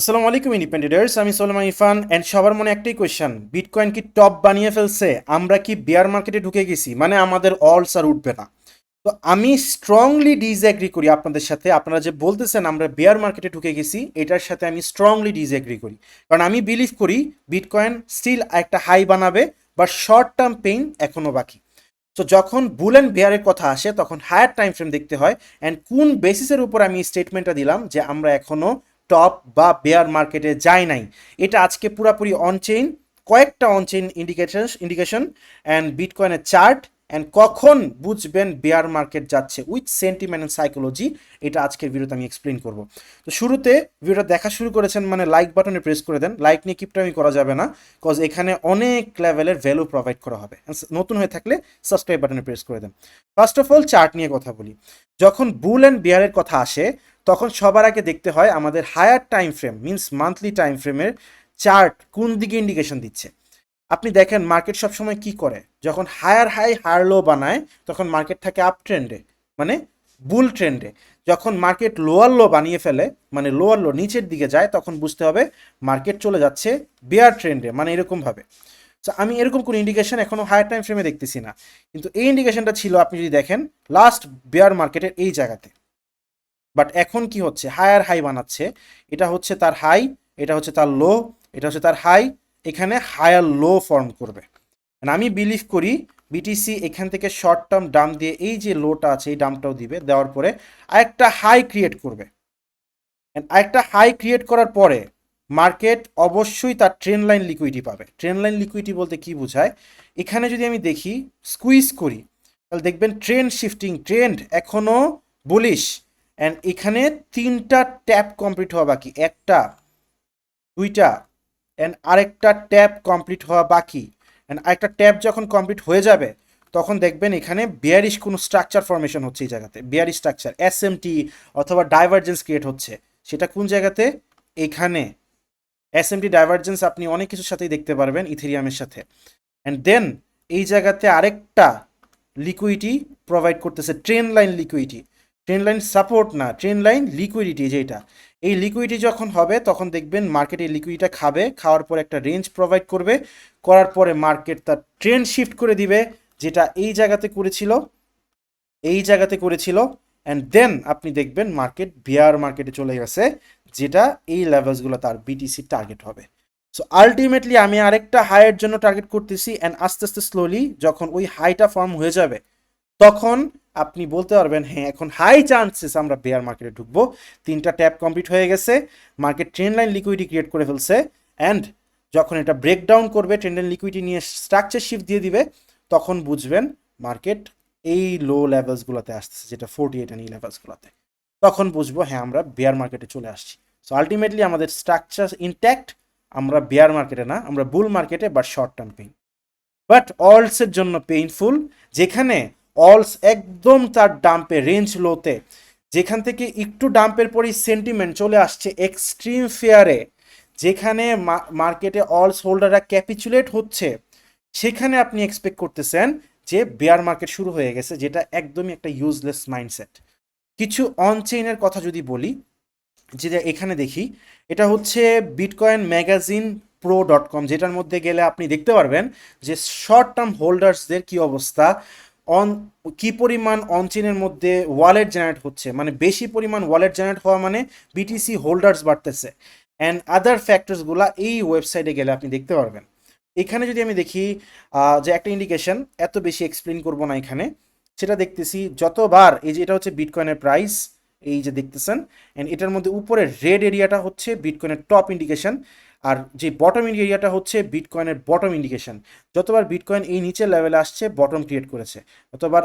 আসসালামু আলাইকুম ইন্ডিপেন্ডেন্টার্স আমি সোলেমান ইফান অ্যান্ড সবার মনে একটাই কোয়েশ্চেন বিটকয়েন কি টপ বানিয়ে ফেলছে? আমরা কি বিয়ার মার্কেটে ঢুকে গেছি? মানে আমাদের অলস আর উঠবে না। তো আমি স্ট্রংলি ডিসএগ্রি করি আপনাদের সাথে। আপনারা যে বলতেছেন আমরা বিয়ার মার্কেটে ঢুকে গেছি, এটার সাথে আমি স্ট্রংলি ডিসএগ্রি করি। কারণ আমি বিলিভ করি বিটকয়েন স্টিল একটা হাই বানাবে বা শর্ট টার্ম পেইন এখনও বাকি। তো যখন বুল অ্যান্ড বেয়ারের কথা আসে, তখন হায়ার টাইম ফ্রেম দেখতে হয় অ্যান্ড কোন বেসিসের উপর আমি স্টেটমেন্টটা দিলাম যে আমরা এখনও টপ বা বেয়ার মার্কেটে যায় নাই। এটা আজকে পুরাপুরি অনচেইন কয়েকটা অনচেইন ইন্ডিকেশন ইন্ডিকেশন অ্যান্ড বিটকয়েনের চার্ট অ্যান্ড কখন বুঝবেন বেয়ার মার্কেট যাচ্ছে উইথ সেন্টিমেন্ট অ্যান্ড সাইকোলজি এটা আজকের ভিডিওতে আমি এক্সপ্লেন করব। তো শুরুতে ভিডিওটা দেখা শুরু করেছেন মানে লাইক বাটনে প্রেস করে দেন। লাইক নিয়ে কিপটামি করা যাবে না কজ এখানে অনেক লেভেলের ভ্যালু প্রোভাইড করা হবে। নতুন হয়ে থাকলে সাবস্ক্রাইব বাটনে প্রেস করে দেন। ফার্স্ট অফ অল চার্ট নিয়ে কথা বলি। যখন বুল অ্যান্ড বিয়ারের কথা আসে তখন সবার আগে দেখতে হয় আমাদের higher time frame means monthly time ফ্রেমের চার্ট কোন দিকে ইন্ডিকেশন দিচ্ছে। আপনি দেখেন মার্কেট সবসময় কি করে? যখন হায়ার হাই হায়ার লো বানায়, তখন মার্কেট থাকে আপ ট্রেন্ডে মানে বুল ট্রেন্ডে যখন মার্কেট লোয়ার লো বানিয়ে ফেলে মানে লোয়ার লো নিচের দিকে যায়, তখন বুঝতে হবে মার্কেট চলে যাচ্ছে বেয়ার ট্রেন্ডে মানে এরকমভাবে তো আমি এরকম কোনো ইন্ডিকেশন এখনও হায়ার টাইম ফ্রেমে দেখতেছি না। কিন্তু এই ইন্ডিকেশনটা ছিল, আপনি যদি দেখেন লাস্ট বেয়ার মার্কেটের এই জায়গাতে। বাট এখন কি হচ্ছে? হায়ার হাই বানাচ্ছে। এটা হচ্ছে তার হাই এটা হচ্ছে তার লো এটা হচ্ছে তার হাই এখানে হায়ার লো ফর্ম করবে। And আমি বিলিভ করি বিটিসি এখান থেকে শর্ট টার্ম ডাম দিয়ে এই যে লোটা আছে, এই ডামটাও দিবে। দেওয়ার পরে আরেকটা হাই ক্রিয়েট করবে। আরেকটা হাই ক্রিয়েট করার পরে মার্কেট অবশ্যই তার ট্রেন লাইন লিকুইডিটি পাবে। ট্রেন লাইন লিকুইডিটি বলতে কি বোঝায়? এখানে যদি আমি দেখি স্কুইজ করি, তাহলে দেখবেন ট্রেন্ড শিফটিং ট্রেন্ড এখনও বুলিশ অ্যান্ড এখানে তিনটা ট্যাপ কমপ্লিট হওয়া বাকি। একটা, দুইটা অ্যান্ড আরেকটা ট্যাপ কমপ্লিট হওয়া বাকি। অ্যান্ড আরেকটা ট্যাপ যখন কমপ্লিট হয়ে যাবে, তখন দেখবেন এখানে বিয়ারিশ কোনো স্ট্রাকচার ফরমেশন হচ্ছে এই জায়গাতে। বিয়ারিশ স্ট্রাকচার এস অথবা ডাইভারজেন্স ক্রিয়েট হচ্ছে। সেটা কোন জায়গাতে? এখানে। এস এম ডাইভারজেন্স আপনি অনেক কিছুর সাথেই দেখতে পারবেন ইথেরিয়ামের সাথে। অ্যান্ড দেন এই জায়গাতে আরেকটা লিকুইডিটি প্রোভাইড করতেছে trend line liquidity trend line support না ট্রেন লাইন লিকুইডিটি যেটা। এই লিকুইডিটি যখন হবে, তখন দেখবেন মার্কেট লিকুইডিটা খাবে, খাওয়ার পর একটা রেঞ্জ প্রোভাইড করবে, করার পরে মার্কেট তার ট্রেন শিফট করে দিবে, যেটা এই জায়গাতে করেছিল, এই জায়গাতে করেছিল অ্যান্ড দেন আপনি দেখবেন মার্কেট বিয়ার মার্কেটে চলে গেছে, যেটা এই লেভেলসগুলো তার বিটিসি টার্গেট হবে। সো আলটিমেটলি আমি আরেকটা হাইয়ের জন্য টার্গেট করতেছি অ্যান্ড আস্তে আস্তে স্লোলি যখন ওই হাইটা ফর্ম হয়ে যাবে, তখন আপনি বলতে পারবেন হ্যাঁ এখন হাই চান্সেস আমরা বেয়ার মার্কেটে ঢুকবো। তিনটা ট্যাপ কমপ্লিট হয়ে গেছে market trend line liquidity create করে ফেলছে অ্যান্ড যখন এটা ব্রেকডাউন করবে ট্রেন লাইন লিকুইডিটি নিয়ে স্ট্রাকচার শিফট দিয়ে দিবে, তখন বুঝবেন মার্কেট এই লো লেভেলসগুলোতে আসতেছে, যেটা ফোর্টি এইট এই লেভেলসগুলোতে তখন বুঝব হ্যাঁ আমরা বেয়ার মার্কেটে চলে আসছি। সো আলটিমেটলি আমাদের স্ট্রাকচার ইনট্যাক্ট আমরা বেয়ার মার্কেটে না, আমরা বুল মার্কেটে but short term pain but অলসের জন্য পেইনফুল যেখানে অলস একদম তার ডাম্পে রেঞ্জ লোতে যেখান থেকে একটু ডাম্পের পরই সেন্টিমেন্ট চলে আসছে এক্সট্রিম ফেয়ারে যেখানে মার্কেটে অলস হোল্ডাররা ক্যাপিচুলেট হচ্ছে। সেখানে আপনি এক্সপেক্ট করতেছেন যে বেয়ার মার্কেট শুরু হয়ে গেছে, যেটা একদমই একটা ইউজলেস মাইন্ডসেট কিছু অনচেইনের কথা যদি বলি যেটা এখানে দেখি, এটা হচ্ছে Bitcoin Magazine Pro dot com যেটার মধ্যে গেলে আপনি দেখতে পারবেন যে শর্ট টার্ম হোল্ডার্সদের কি অবস্থা। অন, কি পরিমাণ অনচেনের মধ্যে ওয়ালেট জেনারেট হচ্ছে? মানে বেশি পরিমাণ ওয়ালেট জেনারেট হওয়া মানে বিটিসি হোল্ডার্স বাড়তেছে। অ্যান্ড আদার ফ্যাক্টরসগুলো এই ওয়েবসাইটে গেলে আপনি দেখতে পারবেন। এখানে যদি আমি দেখি যে একটা ইন্ডিকেশন এত বেশি এক্সপ্লেন করব না এখানে। সেটা দেখতেছি, যতবার, এই যে এটা হচ্ছে বিটকয়েনের প্রাইস এই যে দেখতেছেন অ্যান্ড এটার মধ্যে উপরে রেড এরিয়াটা হচ্ছে বিটকয়েনের টপ ইন্ডিকেশন আর যে বটম এরিয়াটা হচ্ছে বিটকয়েনের বটম ইন্ডিকেশন যতবার বিটকয়েন এই নিচের লেভেলে আসছে বটম ক্রিয়েট করেছে। যতবার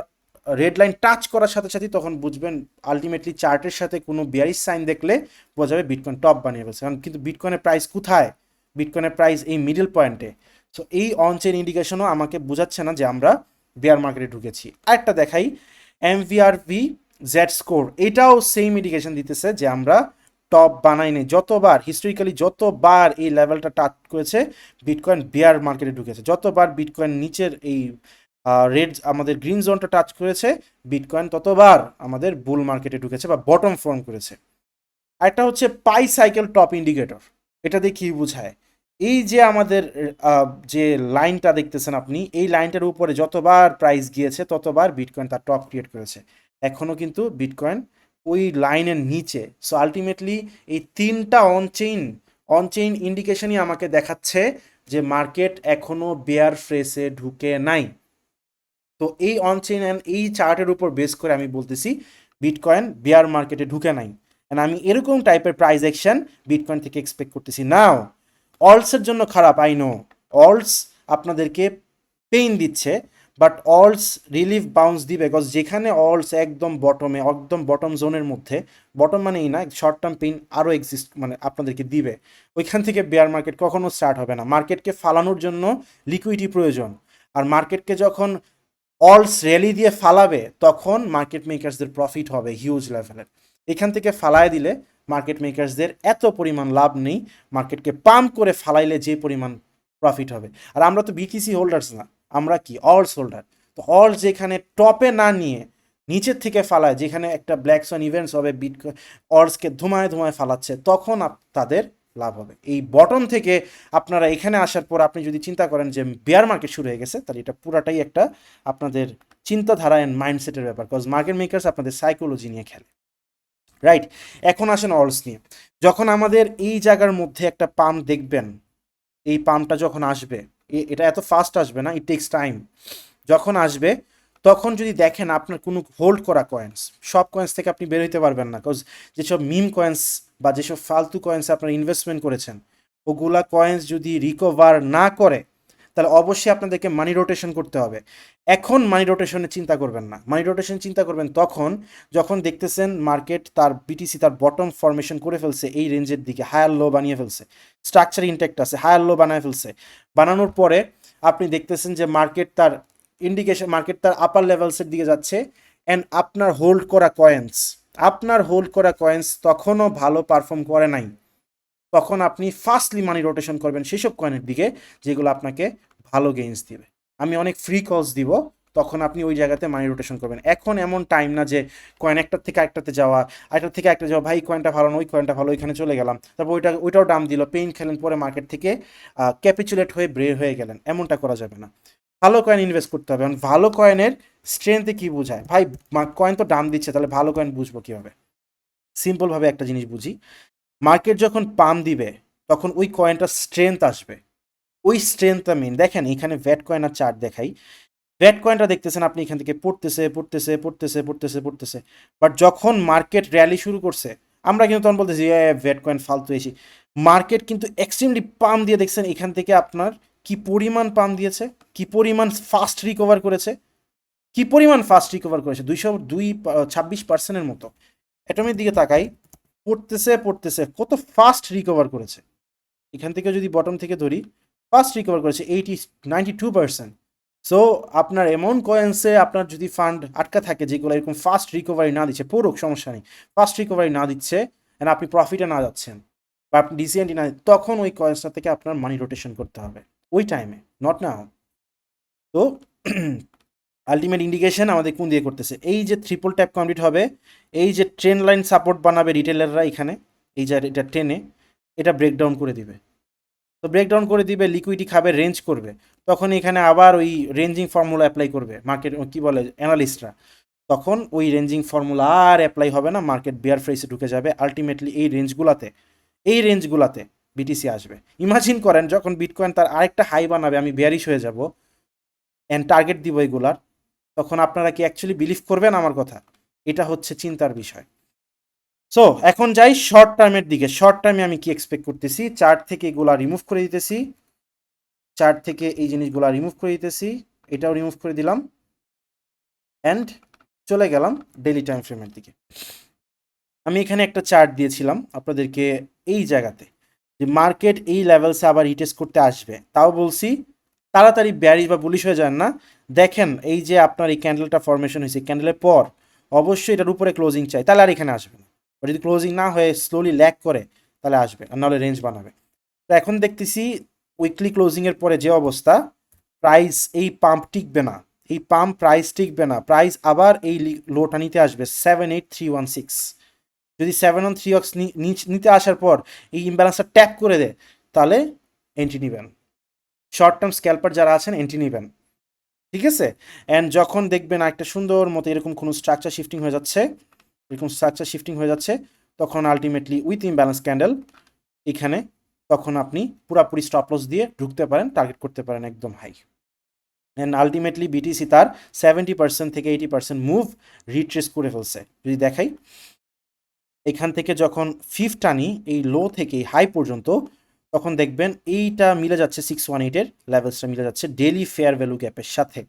রেড লাইন টাচ করার সাথে সাথে তখন বুঝবেন আলটিমেটলি চার্টের সাথে কোনো বিয়ারিশ সাইন দেখলে বোঝা যাবে বিটকয়েন টপ বানিয়ে ফেলছে। কারণ কিন্তু বিটকয়েনের প্রাইস কোথায়? বিটকয়েনের প্রাইস এই মিডল পয়েন্টে সো এই অনচেন ইন্ডিকেশনও আমাকে বোঝাচ্ছে না যে আমরা বেয়ার মার্কেটে ঢুকেছি। আরেকটা দেখাই এমভিআরভি জেড স্কোর এটাও সেম ইন্ডিকেশন দিতেছে যে আমরা টপ বানাইনি যতবার হিস্টোরিক্যালি যতবার এই লেভেলটা টাচ করেছে বিটকয়েন বিয়ার মার্কেটে ঢুকেছে। যতবার বিটকয়েন নিচের এই রেড আমাদের গ্রিন জোনটা টাচ করেছে বিটকয়েন ততবার আমাদের বুল মার্কেটে ঢুকেছে বা বটম ফর্ম করেছে। আরেকটা হচ্ছে পাই সাইকেল টপ ইন্ডিকেটর এটা দিয়ে কি বোঝায়? এই যে আমাদের যে লাইনটা দেখতেছেন আপনি, এই লাইনটার উপরে যতবার প্রাইস গিয়েছে, ততবার বিটকয়েন তার টপ ক্রিয়েট করেছে। এখনও কিন্তু বিটকয়েন ওই লাইনের নিচে। সো আলটিমেটলি এই তিনটা অনচেইন অনচেইন ইন্ডিকেশনই আমাকে দেখাচ্ছে যে মার্কেট এখনও বেয়ার ফ্রেসে ঢুকে নাই। তো এই অনচেইন অ্যান্ড এই চার্টের উপর বেস করে আমি বলতেছি বিটকয়েন বেয়ার মার্কেটে ঢুকে নাই। অ্যান্ড আমি এরকম টাইপের প্রাইস অ্যাকশন বিটকয়েন থেকে এক্সপেক্ট করতেছি। নাও অলসের জন্য খারাপ আই নো অলস আপনাদেরকে পেইন দিচ্ছে। বাট অলস রিলিফ বাউন্স দিবে বিকজ যেখানে অলস একদম বটমে একদম বটম জোনের মধ্যে বটম মানে এই না শর্ট টার্ম পেইন আরও এক্সিস্ট মানে আপনাদেরকে দিবে। ওইখান থেকে বেয়ার মার্কেট কখনো স্টার্ট হবে না। মার্কেটকে ফালানোর জন্য লিকুইডিটি প্রয়োজন। আর মার্কেটকে যখন অলস র্যালি দিয়ে ফালাবে, তখন মার্কেট মেকার্সদের প্রফিট হবে হিউজ লেভেলের এখান থেকে ফালায় দিলে মার্কেট মেকার্সদের এত পরিমাণ লাভ নেই মার্কেটকে পাম্প করে ফালাইলে যে পরিমাণ প্রফিট হবে। আর আমরা তো বিটিসি হোল্ডার্স না। আমরা কি? অলস হোল্ডার তো অলস যেখানে টপে না নিয়ে নিচের থেকে ফালায়, যেখানে একটা ব্ল্যাক সন ইভেন্টস হবে বিট অলসকে ধুমায় ধুমায় ফালাচ্ছে, তখন তাদের লাভ হবে। এই বটম থেকে আপনারা এখানে আসার পর আপনি যদি চিন্তা করেন যে বেয়ার মার্কেট শুরু হয়ে গেছে, তাহলে এটা পুরাটাই একটা আপনাদের চিন্তাধারা অ্যান্ড মাইন্ডসেটের ব্যাপার কজ মার্কেট মেকার্স আপনাদের সাইকোলজি নিয়ে খেলে। রাইট এখন আসেন অলস নিয়ে। যখন আমাদের এই জায়গার মধ্যে একটা পাম্প দেখবেন, এই পাম্পটা যখন আসবে এটা এত ফাস্ট আসবে না ইট টেক্স টাইম যখন আসবে, তখন যদি দেখেন আপনার কোনো হোল্ড করা কয়েন্স সব কয়েন্স থেকে আপনি বের হইতে পারবেন না কজ যেসব মিম কয়েন্স বা যেসব ফালতু কয়েন্স আপনার ইনভেস্টমেন্ট করেছেন, ওগুলা কয়েন্স যদি রিকভার না করে তাহলে অবশ্যই আপনাদেরকে মানি রোটেশন করতে হবে। এখন মানি রোটেশনের চিন্তা করবেন না। মানি রোটেশন চিন্তা করবেন তখন যখন দেখতেছেন মার্কেট তার বিটিসি তার বটম ফরমেশন করে ফেলছে, এই রেঞ্জের দিকে হায়ার লো বানিয়ে ফেলছে। স্ট্রাকচার ইনটেক্ট আছে হায়ার লো বানিয়ে ফেলছে। বানানোর পরে আপনি দেখতেছেন যে মার্কেট তার ইন্ডিকেশন মার্কেট তার আপার লেভেলসের দিকে যাচ্ছে অ্যান্ড আপনার হোল্ড করা কয়েন্স আপনার হোল্ড করা কয়েন্স তখনও ভালো পারফর্ম করে নাই। তখন আপনি ফার্স্টলি মানি রোটেশন করবেন সেসব কয়েনের দিকে, যেগুলো আপনাকে ভালো গেইনস দিবে। আমি অনেক ফ্রি কলস দিব, তখন আপনি ওই জায়গাতে মানি রোটেশন করবেন। এখন এমন টাইম না যে কয়েন একটার থেকে একটাতে যাওয়া একটার থেকে একটা যাওয়া, ভাই কয়েনটা ভালো না, ওই কয়েনটা ভালো, ওইখানে চলে গেলাম। তারপর ওইটা, ওইটাও দাম দিল পেইন খেলেন, পরে মার্কেট থেকে ক্যাপিচুলেট হয়ে ব্রে হয়ে গেলেন। এমনটা করা যাবে না। ভালো কয়েন ইনভেস্ট করতে হবে। কারণ ভালো কয়েনের স্ট্রেংথে কি বোঝায়? ভাই কয়েন তো দাম দিচ্ছে, তাহলে ভালো কয়েন বুঝব কীভাবে? সিম্পলভাবে একটা জিনিস বুঝি। মার্কেট যখন পাম দিবে, তখন ওই কয়েনটার স্ট্রেংথ আসবে। ওই স্ট্রেংথটা মেন দেখেন, এখানে ভ্যাট কয়েনের চার্ট দেখাই। ভ্যাট কয়েনটা দেখতেছেন আপনি, এখান থেকে পড়তেছে পড়তেছে পড়তেছে পড়তেছে পড়তেছে। বাট যখন মার্কেট র্যালি শুরু করছে, আমরা কিন্তু তখন বলতেছি ভ্যাট কয়েন ফালতু এসি। মার্কেট কিন্তু এক্সট্রিমলি পাম দিয়ে দেখছেন, এখান থেকে আপনার কি পরিমাণ পাম দিয়েছে, কি পরিমাণ ফাস্ট রিকভার করেছে, কি পরিমাণ ফাস্ট রিকভার করেছে? দুইশো, দুই ছাব্বিশ পার্সেন্টের মতো। অ্যাটমের দিকে তাকাই পড়তেছে পড়তেছে। কত ফাস্ট রিকভার করেছে। এখান থেকে যদি বটম থেকে ধরি ফাস্ট রিকভার করেছে eighty ninety two percent so আপনার অ্যামাউন্ট কয়েন্সে আপনার যদি ফান্ড আটকা থাকে, যেগুলো এরকম ফাস্ট রিকভারি না দিচ্ছে, পড়ুক, সমস্যা নেই। ফাস্ট রিকভারি না দিচ্ছে, and আপনি প্রফিটে না যাচ্ছেন, বা আপনি ডিসিএনটি না, তখন ওই কয়েন্সটা থেকে আপনার মানি রোটেশন করতে হবে। ওই টাইমে নট নাও তো আলটিমেট ইন্ডিকেশন আমাদের কোন দিয়ে করতেছে। এই যে ট্রিপল ট্যাপ কমপ্লিট হবে, এই যে ট্রেন লাইন সাপোর্ট বানাবে রিটেলাররা এখানে, এই যে এটা টেনে এটা ব্রেকডাউন করে দিবে। তো ব্রেকডাউন করে দিবে লিকুইডি খাবে রেঞ্জ করবে। তখন এখানে আবার ওই রেঞ্জিং ফর্মুলা অ্যাপ্লাই করবে মার্কেট কি বলে অ্যানালিস্টরা তখন ওই রেঞ্জিং ফর্মুলা আর অ্যাপ্লাই হবে না মার্কেট বিয়ার ফ্রেসে ঢুকে যাবে। আলটিমেটলি এই রেঞ্জগুলাতে এই রেঞ্জগুলাতে বিটিসি আসবে। ইমাজিন করেন, যখন বিটকয়েন তার আরেকটা হাই বানাবে, আমি বিয়ারিশ হয়ে যাব অ্যান্ড টার্গেট দিব এগুলার তখন আপনারা কি অ্যাকচুয়ালি বিলিভ করবেন আমার কথা? এটা হচ্ছে চিন্তার বিষয়। সো এখন যাই শর্ট টার্মের দিকে। শর্ট টার্মে আমি কি এক্সপেক্ট করতেছি? চার্ট থেকে এগুলা রিমুভ করে দিতেছি। চার্ট থেকে এই জিনিসগুলা রিমুভ করে দিতেছি। এটাও রিমুভ করে দিলাম। অ্যান্ড চলে গেলাম ডেলি টাইম ফ্রেমের দিকে। আমি এখানে একটা চার্ট দিয়েছিলাম আপনাদেরকে এই জায়গাতে। যে মার্কেট এই লেভেলসে আবার রিটেস্ট করতে আসবে। তাও বলছি তাড়াতাড়ি ব্যারিজ বা বুলিশ হয়ে যান না। দেখেন এই যে আপনার এই ক্যান্ডেলটা ফরমেশন হয়েছে ক্যান্ডেলের পর অবশ্যই এটার উপরে ক্লোজিং চাই, তাহলে আর এখানে আসবে না। যদি ক্লোজিং না হয়ে স্লোলি ল্যাক করে, তাহলে আসবে আর নাহলে রেঞ্জ বানাবে। তো এখন দেখতেছি উইকলি ক্লোজিংয়ের পরে যে অবস্থা প্রাইস এই পাম্প টিকবে না, এই পাম্প প্রাইস টিকবে না প্রাইস আবার এই লোটা নিতে আসবে seven eight three one six যদি সেভেন ওয়ান থ্রি অক্স নিতে আসার পর এই ইমব্যালেন্সটা ট্যাপ করে দেয় তাহলে এন্ট্রি নেবেন। শর্ট টার্ম স্ক্যাল্পার যারা আছেন এন্ট্রি নেবেন। ঠিক আছে? অ্যান্ড যখন দেখবেন একটা সুন্দর মতো এরকম কোনো স্ট্রাকচার শিফটিং হয়ে যাচ্ছে, এরকম স্ট্রাকচার শিফটিং হয়ে যাচ্ছে, তখন আলটিমেটলি উইথ ইমব্যালেন্স ক্যান্ডেল এখানে তখন আপনি পুরাপুরি স্টপ লস দিয়ে ঢুকতে পারেন টার্গেট করতে পারেন একদম হাই অ্যান্ড আলটিমেটলি বিটিসি তার সেভেন্টি পার্সেন্ট থেকে এইটি পার্সেন্ট মুভ রিট্রেস করে ফেলছে। যদি দেখাই, এখান থেকে যখন ফিফ টানি, এই লো থেকে হাই পর্যন্ত তখন দেখবেন এইটা মিলে যাচ্ছে সিক্স ওয়ান এইটের লেভেলসটা মিলে যাচ্ছে ডেলি ফেয়ার ভ্যালু গ্যাপের সাথে।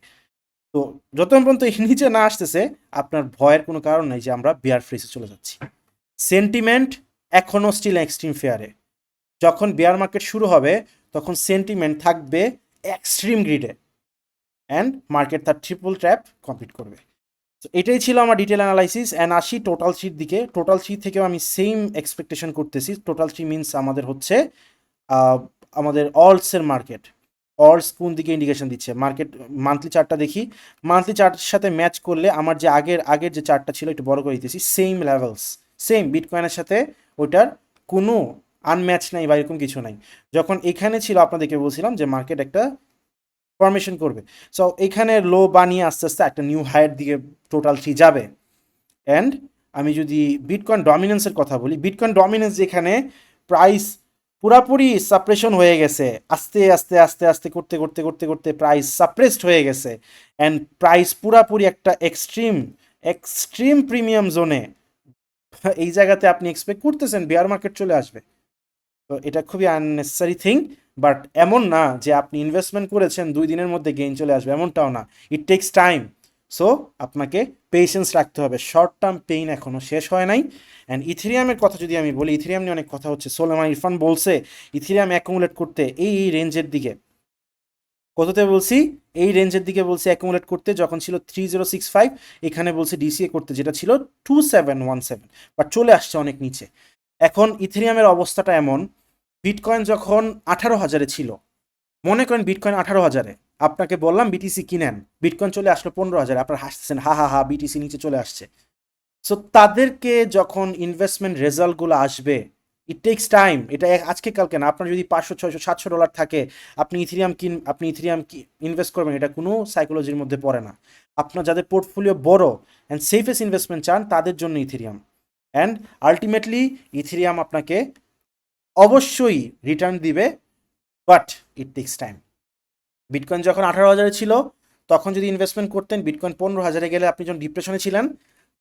তো যতক্ষণ পর্যন্ত নিচে না আসতেছে, আপনার ভয়ের কোনো কারণ নাই যে আমরা বিয়ার ফ্রিসে চলে যাচ্ছি। সেন্টিমেন্ট এখনও স্টিল এক্সট্রিম ফেয়ারে যখন বিয়ার মার্কেট শুরু হবে, তখন সেন্টিমেন্ট থাকবে এক্সট্রিম গ্রিডে অ্যান্ড মার্কেট তার ট্রিপল ট্র্যাপ কমপ্লিট করবে। তো এটাই ছিল আমার ডিটেল অ্যানালাইসিস অ্যান্ড আসি টোটাল শিট দিকে। টোটাল শিট থেকেও আমি সেম এক্সপেকটেশন করতেছি। টোটাল শিট মিনস আমাদের হচ্ছে আমাদের অলসের মার্কেট। অলস কোন দিকে ইন্ডিকেশন দিচ্ছে? মার্কেট মান্থলি চার্টটা দেখি। মান্থলি চার্টের সাথে ম্যাচ করলে আমার যে আগের আগের যে চার্টটা ছিল একটু বড় করে দিতেছি সেম লেভেলস সেম বিটকয়েনের সাথে ওইটার কোনো আনম্যাচ নাই বা এরকম কিছু নাই। যখন এখানে ছিল, আপনাদেরকে বলছিলাম যে মার্কেট একটা ফরমেশন করবে। সো এখানে লো বানিয়ে আস্তে আস্তে একটা নিউ হায়ার দিকে টোটাল থ্রি যাবে। অ্যান্ড আমি যদি বিটকয়েন ডমিনেন্সের কথা বলি বিটকয়েন ডমিনেন্স যেখানে প্রাইস পুরাপুরি সাপ্রেশন হয়ে গেছে। আস্তে আস্তে আস্তে আস্তে করতে করতে করতে করতে প্রাইস সাপ্রেসড হয়ে গেছে। অ্যান্ড প্রাইস পুরাপুরি একটা এক্সট্রিম এক্সট্রিম প্রিমিয়াম জোনে এই জায়গাতে আপনি এক্সপেক্ট করতেছেন বিয়ার মার্কেট চলে আসবে। তো এটা খুবই আননেসেসারি থিং বাট এমন না যে আপনি ইনভেস্টমেন্ট করেছেন, দুই দিনের মধ্যে গেইন চলে আসবে, এমনটাও না। ইট টেক্স টাইম সো আপনাকে পেশেন্স রাখতে হবে। শর্ট টার্ম পেইন এখনও শেষ হয় নাই। অ্যান্ড ইথেরিয়ামের কথা যদি আমি বলি ইথেরিয়াম নিয়ে অনেক কথা হচ্ছে। সোলেমান ইরফান বলছে ইথেরিয়াম অ্যাকুমুলেট করতে এই এই রেঞ্জের দিকে। কততে বলছি? এই রেঞ্জের দিকে বলছি অ্যাকুমুলেট করতে, যখন ছিল থ্রি জিরো সিক্স ফাইভ এখানে বলছে ডিসিএ করতে, যেটা ছিল two seven one seven but চলে আসছে অনেক নিচে। এখন ইথেরিয়ামের অবস্থাটা এমন বিটকয়েন যখন আঠারো হাজারে ছিল, মনে করেন বিটকয়েন আঠারো হাজারে আপনাকে বললাম বিটিসি কিনেন। বিটকয়েন চলে আসলো পনেরো হাজার, আপনার হাসতেছেন, হা হা হা বিটিসি নিচে চলে আসছে। সো তাদেরকে যখন ইনভেস্টমেন্ট রেজাল্টগুলো আসবে ইট টেক্স টাইম এটা আজকে কালকে না, আপনার যদি পাঁচশো, ছয়শো, সাতশো ডলার থাকে, আপনি ইথিরিয়াম কিন আপনি ইথিরিয়াম কি ইনভেস্ট করবেন, এটা কোনো সাইকোলজির মধ্যে পড়ে না। আপনার যাদের পোর্টফোলিও বড় অ্যান্ড সেফেস্ট ইনভেস্টমেন্ট চান, তাদের জন্য ইথিরিয়াম অ্যান্ড আলটিমেটলি ইথিরিয়াম আপনাকে অবশ্যই রিটার্ন দিবে but it takes time bitcoin যখন আঠারো হাজারে ছিল, তখন যদি ইনভেস্টমেন্ট করতেন বিটকয়েন পনেরো হাজারে গেলে আপনি যখন ডিপ্রেশনে ছিলেন,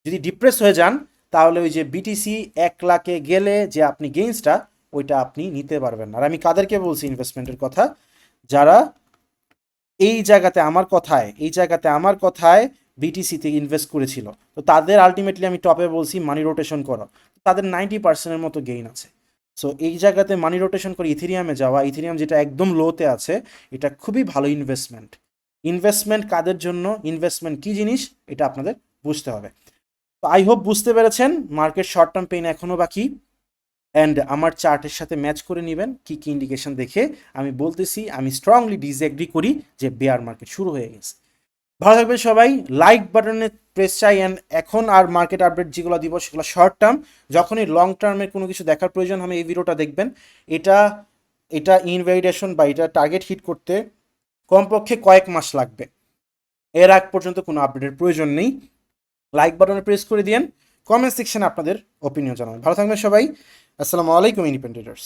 যদি ডিপ্রেস হয়ে যান, তাহলে ওই যে বিটিসি এক লাখে গেলে যে আপনি গেইনসটা ওইটা আপনি নিতে পারবেন আর আমি কাদেরকে বলছি ইনভেস্টমেন্টের কথা? যারা এই জায়গাতে আমার কথায়, এই জায়গাতে আমার কথায় বিটিসিতে ইনভেস্ট করেছিল, তো তাদের আলটিমেটলি আমি টপে বলছি মানি রোটেশন করো। তাদের নাইনটি পার্সেন্টের মতো গেইন আছে। সো এই জায়গাতে মানি রোটেশন করে ইথেরিয়ামে যাওয়া ইথেরিয়াম যেটা একদম লোতে আছে, এটা খুবই ভালো ইনভেস্টমেন্ট ইনভেস্টমেন্ট কাদের জন্য? ইনভেস্টমেন্ট কী জিনিস? এটা আপনাদের বুঝতে হবে। তো আই হোপ বুঝতে পেরেছেন মার্কেট শর্ট টার্ম পেইন এখনও বাকি। অ্যান্ড আমার চার্টের সাথে ম্যাচ করে নেবেন, কী কী ইন্ডিকেশন দেখে আমি বলতেছি, আমি স্ট্রংলি ডিসএগ্রি করি যে বেয়ার মার্কেট শুরু হয়ে গেছে। ভালো থাকবেন সবাই লাইক বাটনে প্রেস চাই অ্যান্ড এখন আর মার্কেট আপডেট যেগুলো দিব সেগুলো শর্ট টার্ম যখনই লং টার্মের কোনো কিছু দেখার প্রয়োজন হবে এই ভিডিওটা দেখবেন। এটা এটা ইনভ্যালিডেশন বা এটা টার্গেট হিট করতে কমপক্ষে কয়েক মাস লাগবে। এর আগ পর্যন্ত কোনো আপডেটের প্রয়োজন নেই। লাইক বাটনে প্রেস করে দিন কমেন্ট সেকশানে আপনাদের ওপিনিয়ন জানাবেন ভালো থাকবেন সবাই। আসসালামু আলাইকুম ইন্ডিপেন্ডেন্টার্স